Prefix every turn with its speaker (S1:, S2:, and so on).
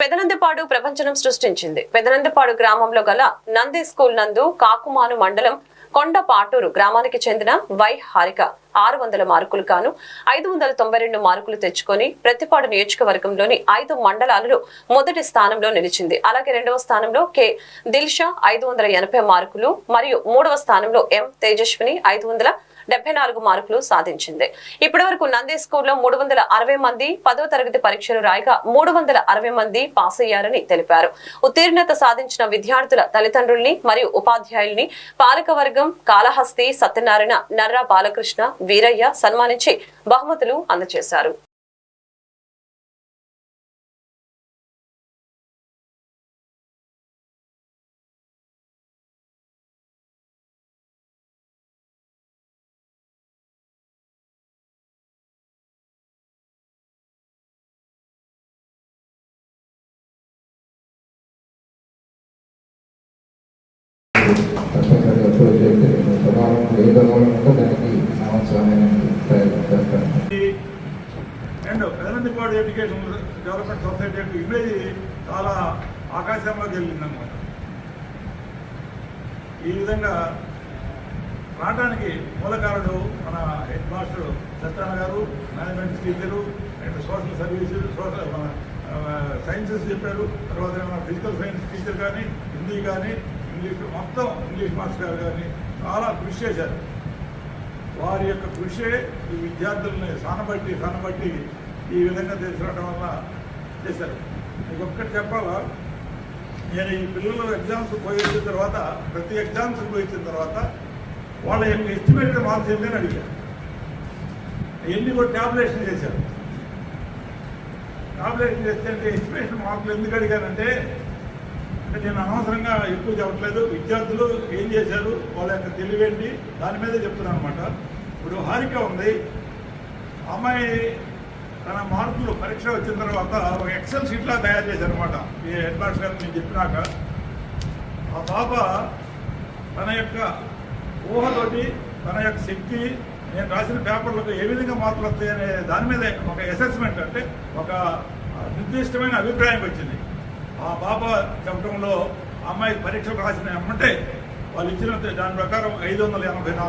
S1: పెదనందిపాడు ప్రపంచనం సృష్టించింది. పెదనందిపాడు గ్రామంలో గల నంది స్కూల్ నందు కాకుమాను మండలం కొండపాటూరు గ్రామానికి చెందిన వై హారిక ఆరు వందల మార్కులు గాను ఐదు వందల తొంభై రెండు మార్కులు తెచ్చుకొని ప్రతిపాడు నియోజకవర్గంలోని ఐదు మండలాలలో మొదటి స్థానంలో నిలిచింది. అలాగే రెండవ స్థానంలో కె దిల్షా ఐదు వందల ఎనభై మార్కులు మరియు మూడవ స్థానంలో ఎం తేజస్విని ఐదు వందల డెబ్బై నాలుగు మార్కులు సాధించింది. ఇప్పటి వరకు నంది స్కూల్లో మూడు వందల అరవై మంది పదవ తరగతి పరీక్షలు రాయగా మూడు వందల అరవై మంది పాస్ అయ్యారని తెలిపారు. ఉత్తీర్ణత సాధించిన విద్యార్థుల తల్లిదండ్రుల్ని మరియు ఉపాధ్యాయుల్ని పాలకవర్గం కాళహస్తి సత్యనారాయణ నర్రా బాలకృష్ణ వీరయ్య సన్మానించి బహుమతులు అందజేశారు
S2: తప్పనిసరిగా అప్రోచ్ చేస్తే ఏ ప్రమాణం దానికి సంవత్సరమైన ప్రయత్నం చేస్తాను.
S3: And Pedanandipadu education development society యొక్క ఇమేజ్ చాలా ఆకాశంలోకి వెళ్ళిందన్నమాట. ఈ విధంగా రావడానికి మూలకారుడు మన హెడ్ మాస్టర్ సత్యనారాయణ గారు management teacher and social services social మన సైన్సెస్ చెప్పారు. తర్వాత మన ఫిజికల్ సైన్స్ టీచర్ కానీ హిందీ కానీ ఇంగ్లీష్ మొత్తం ఇంగ్లీష్ మాస్టర్ గారు కానీ చాలా కృషి చేశారు. వారి యొక్క కృషే ఈ విద్యార్థుల్ని సానబట్టి సానబట్టి ఈ విధంగా తీసుకురావడం వల్ల చేశారు. మీకు ఒక్కటి చెప్పాలా? నేను ఈ పిల్లలు ఎగ్జామ్స్ పోయి వచ్చిన తర్వాత ప్రతి ఎగ్జామ్స్ పోయి వచ్చిన తర్వాత వాళ్ళ యొక్క ఎస్టిమేటెడ్ మార్క్స్ ఏంటని అడిగారు. ఎన్ని కూడా ట్యాబ్లేషన్ చేశారు. ట్యాబ్లేషన్ చేస్తే అంటే ఎస్టిమేషన్ మార్కులు ఎందుకు అడిగానంటే అంటే నేను అనవసరంగా ఎక్కువ చెప్పట్లేదు. విద్యార్థులు ఏం చేశారు వాళ్ళ యొక్క తెలివేంటి దాని మీదే చెప్తున్నాను అనమాట ఇప్పుడు హారిక ఉంది. అమ్మాయి తన మార్కులు పరీక్ష వచ్చిన తర్వాత ఒక ఎక్సెల్ షీట్లా తయారు చేశారు అనమాట ఈ హెడ్ మాస్టర్ గారు నేను చెప్పినాక. ఆ పాప తన యొక్క ఊహతోటి తన యొక్క శక్తి నేను రాసిన పేపర్లకు ఏ విధంగా మార్కులు వస్తాయనే దాని మీద ఒక అసెస్మెంట్ అంటే ఒక నిర్దిష్టమైన అభిప్రాయం వచ్చింది. ఆ బాబా చెప్పడంలో అమ్మాయి పరీక్షలు రాసిన ఎమ్మంటే వాళ్ళు ఇచ్చిన దాని ప్రకారం ఐదు వందల ఎనభై నాలుగు